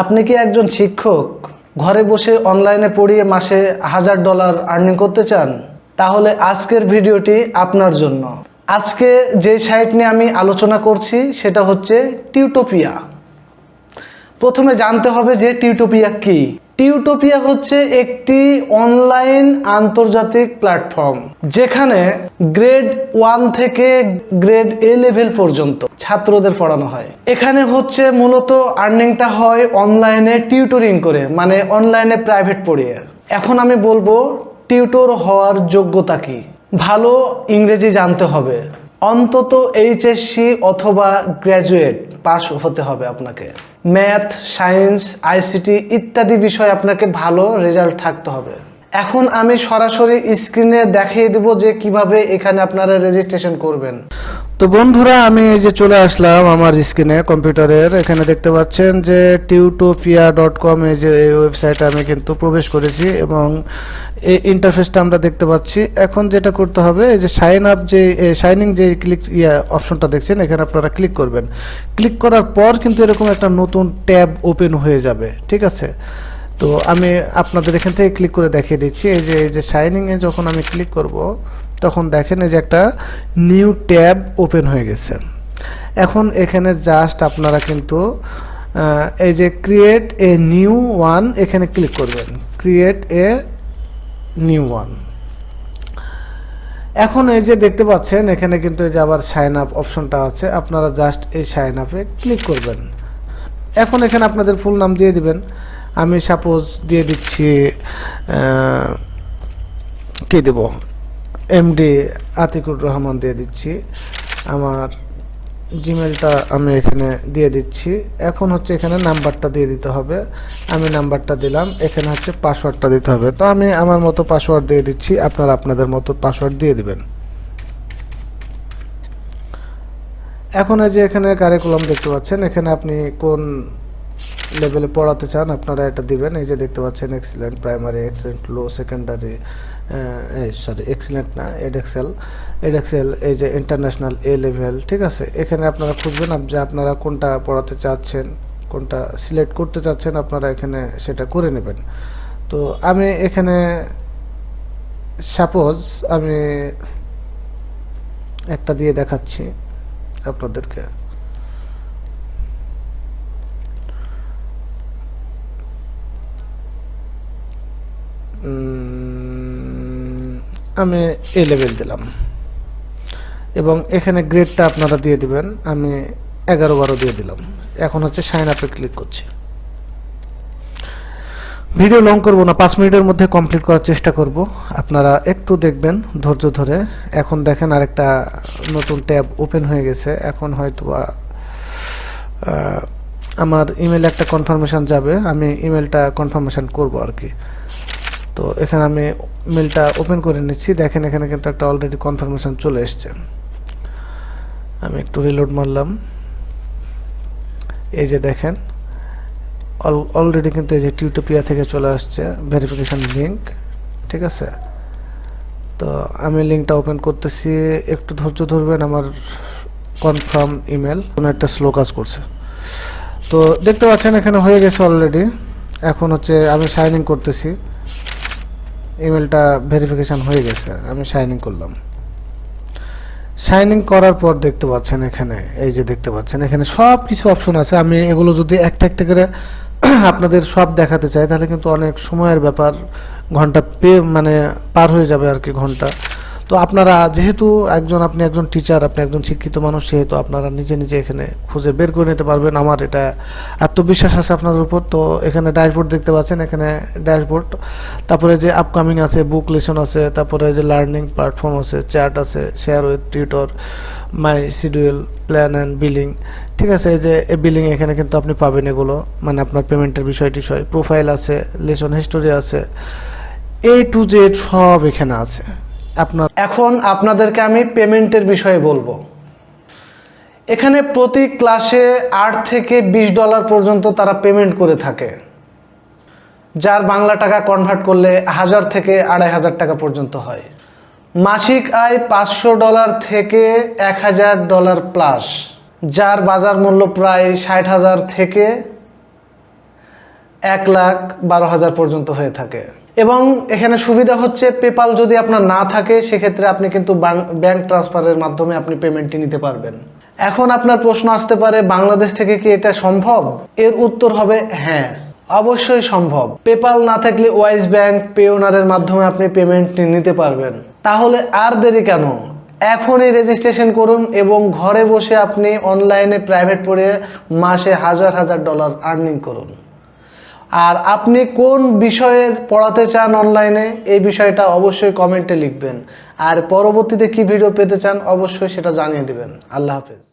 আপনি কি একজন শিক্ষক? ঘরে বসে অনলাইনে পড়িয়ে মাসে হাজার ডলার আর্নিং করতে চান? তাহলে আজকের ভিডিওটি আপনার জন্য। আজকে যে সাইট নিয়ে আমি আলোচনা করছি, সেটা হচ্ছে টিউটোপিয়া প্রথমে জানতে হবে যে টিউটোপিয়া কি? টিউটোপিয়া হচ্ছে একটি অনলাইন আন্তর্জাতিক প্ল্যাটফর্ম যেখানে গ্রেড ওয়ান থেকে গ্রেড এ লেভেল পর্যন্ত ছাত্রদের পড়ানো হয়। এখানে হচ্ছে মূলত আর্নিংটা হয় অনলাইনে টিউটরিং করে মানে অনলাইনে প্রাইভেট পড়িয়ে। এখন আমি বলব টিউটর হওয়ার যোগ্যতা কি? ভালো ইংরেজি জানতে হবে। অন্তত এইচএসসি অথবা গ্র্যাজুয়েট পাস হতে হবে আপনাকে। ম্যাথ, সায়েন্স, আইসিটি ইত্যাদি বিষয়ে আপনাকে ভালো রেজাল্ট থাকতে হবে। এখন আমি সরাসরি স্ক্রিনে দেখিয়ে দেব যে কীভাবে এখানে আপনারা রেজিস্ট্রেশন করবেন। তো বন্ধুরা, আমি এই যে চলে আসলাম আমার স্ক্রিনে, কম্পিউটারের। এখানে দেখতে পাচ্ছেন যে টিউটোপিয়া ডট কম এই যে এই ওয়েবসাইটে আমি কিন্তু প্রবেশ করেছি এবং এই ইন্টারফেসটা আমরা দেখতে পাচ্ছি। এখন যেটা করতে হবে, এই যে সাইন আপ যে সাইনিং যে ক্লিক ইয়া অপশনটা দেখছেন, এখানে আপনারা ক্লিক করবেন। ক্লিক করার পর কিন্তু এরকম একটা নতুন ট্যাব ওপেন হয়ে যাবে, ঠিক আছে? তো আমি আপনাদের এখান থেকে ক্লিক করে দেখিয়ে দিচ্ছি। এই যে এই যে সাইনিংয়ে যখন আমি ক্লিক করব, তখন দেখেন এই যে একটা নিউ ট্যাব ওপেন হয়ে গেছে। এখন এখানে জাস্ট আপনারা কিন্তু এই যে ক্রিয়েট এ নিউ ওয়ান এখানে ক্লিক করবেন। ক্রিয়েট এ নিউ ওয়ান এখন এই যে দেখতে পাচ্ছেন, এখানে কিন্তু এই যে আবার সাইন আপ অপশনটা আছে। আপনারা জাস্ট এই সাইন আপে ক্লিক করবেন। এখন এখানে আপনাদের ফুল নাম দিয়ে দিবেন। আমি সাপোজ দিয়ে দিচ্ছি কি দেব? এমডি আতিকুর রহমান দিয়ে দিচ্ছি। আমার জিমেলটা আমি এখানে দিয়ে দিচ্ছি। এখন হচ্ছে এখানে নাম্বারটা দিয়ে দিতে হবে। আমি নাম্বারটা দিলাম, এখানে হচ্ছে পাসওয়ার্ডটা দিতে হবে। তো আমি আমার মতো পাসওয়ার্ড দিয়ে দিচ্ছি, আপনারা আপনাদের মতো পাসওয়ার্ড দিয়ে দিবেন। এখন এই যে এখানে কারিকুলাম দেখতে পাচ্ছেন, এখানে আপনি কোন লেভেলে পড়াতে চান, আপনারা এটা দিবেন। এই যে দেখতে পাচ্ছেন excellent primary excellent low secondary sorry excellent না এডেক্সেল এডেক্সেল এই যে ইন্টারন্যাশনাল এ লেভেল ঠিক আছে? এখানে আপনারা খুঁজবেন যে আপনারা কোনটা পড়াতে চাচ্ছেন, কোনটা সিলেক্ট করতে চাচ্ছেন, আপনারা এখানে সেটা করে নেবেন। তো আমি এখানে সাপোজ আমি একটা দিয়ে দেখাচ্ছি আপনাদেরকে। আমি এ লেভেল দিলাম। এবং এখানে গ্রেডটা আপনারা দিয়ে দিবেন, আমি এগারো বারো দিয়ে দিলাম। এখন হচ্ছে সাইন আপে ক্লিক করছি। ভিডিও লং করব না, পাঁচ মিনিটের মধ্যে কমপ্লিট করার চেষ্টা করব। আপনারা একটু দেখবেন, ধৈর্য ধরে। এখন দেখেন আরেকটা নতুন ট্যাব ওপেন হয়ে গেছে। এখন হয়তো আমার ইমেলে একটা কনফার্মেশন যাবে। আমি ইমেলটা কনফার্মেশন করব আর কি। তো এখানে আমি মেলটা ওপেন করে নিচ্ছি। দেখেন এখানে কিন্তু একটা অলরেডি কনফার্মেশন চলে এসছে। আমি একটু রিলোড মারলাম। এই যে দেখেন অলরেডি কিন্তু এই যে টিউটোপিয়া থেকে চলে আসছে ভেরিফিকেশন লিঙ্ক ঠিক আছে? তো আমি লিঙ্কটা ওপেন করতেছি। একটু ধৈর্য ধরবেন আমার কনফার্ম ইমেল কোনো একটা স্লো কাজ করছে। তো দেখতে পাচ্ছেন এখানে হয়ে গেছে অলরেডি এখন হচ্ছে আমি সাইন ইন করতেছি। ইমেলটা ভেরিফিকেশান হয়ে গেছে, আমি সাইনিং করলাম। সাইনিং করার পর দেখতে পাচ্ছেন এখানে, এই যে দেখতে পাচ্ছেন, এখানে সব কিছু অপশন আছে। আমি এগুলো যদি একটা একটা করে আপনাদের সব দেখাতে চাই, তাহলে কিন্তু অনেক সময়ের ব্যাপার, ঘণ্টা পে মানে পার হয়ে যাবে আর কি, ঘণ্টা। তো আপনারা, যেহেতু একজন আপনি একজন টিচার আপনি একজন শিক্ষিত মানুষ, সেহেতু আপনারা নিজে নিজে এখানে খুঁজে বের করে নিতে পারবেন। আমার এটা আত্মবিশ্বাস আছে আপনাদের উপর। তো এখানে ড্যাশবোর্ড দেখতে পাচ্ছেন, এখানে ড্যাশবোর্ড তারপরে যে আপকামিং আছে বুক লেসন আছে, তারপরে যে লার্নিং প্ল্যাটফর্ম আছে চ্যাট আছে share with tutor my schedule plan and billing ঠিক আছে, এই যে বিলিং এখানে কিন্তু আপনি পাবেন এগুলো। মানে আপনার পেমেন্টের বিষয় টিষয় প্রোফাইল আছে লেসন হিস্টোরি আছে। এ টু জেড সব এখানে আছে। আপনার এখন আপনাদেরকে আমি পেমেন্টের বিষয়ে বলব। এখানে প্রতি ক্লাসে আট থেকে বিশ ডলার পর্যন্ত তারা পেমেন্ট করে থাকে। যার বাংলা টাকা কনভার্ট করলে হাজার থেকে আড়াই হাজার টাকা পর্যন্ত হয়। মাসিক আয় পাঁচশো ডলার থেকে এক হাজার ডলার প্লাস যার বাজার মূল্য প্রায় ষাট হাজার থেকে এক লাখ বারো হাজার পর্যন্ত হয়ে থাকে। এবং এখানে সুবিধা হচ্ছে পেপাল যদি আপনার না থাকে, সেক্ষেত্রে আপনি কিন্তু ব্যাংক ট্রান্সফারের মাধ্যমে আপনি পেমেন্টটি নিতে পারবেন। এখন আপনার প্রশ্ন আসতে পারে, বাংলাদেশ থেকে কি এটা সম্ভব? এর উত্তর হবে হ্যাঁ অবশ্যই সম্ভব। পেপাল না থাকলে ওয়াইস ব্যাংক পেওনারের মাধ্যমে আপনি পেমেন্ট নিতে পারবেন। তাহলে আর দেরি কেন? এখনই রেজিস্ট্রেশন করুন এবং ঘরে বসে আপনি অনলাইনে প্রাইভেট পড়ে মাসে হাজার হাজার ডলার আর্নিং করুন। আর আপনি কোন বিষয়ে পড়াতে চান অনলাইনে, এই বিষয়টা অবশ্যই কমেন্টে লিখবেন। আর পরবর্তীতে কি ভিডিও পেতে চান, অবশ্যই সেটা জানিয়ে দেবেন। আল্লাহ হাফেজ।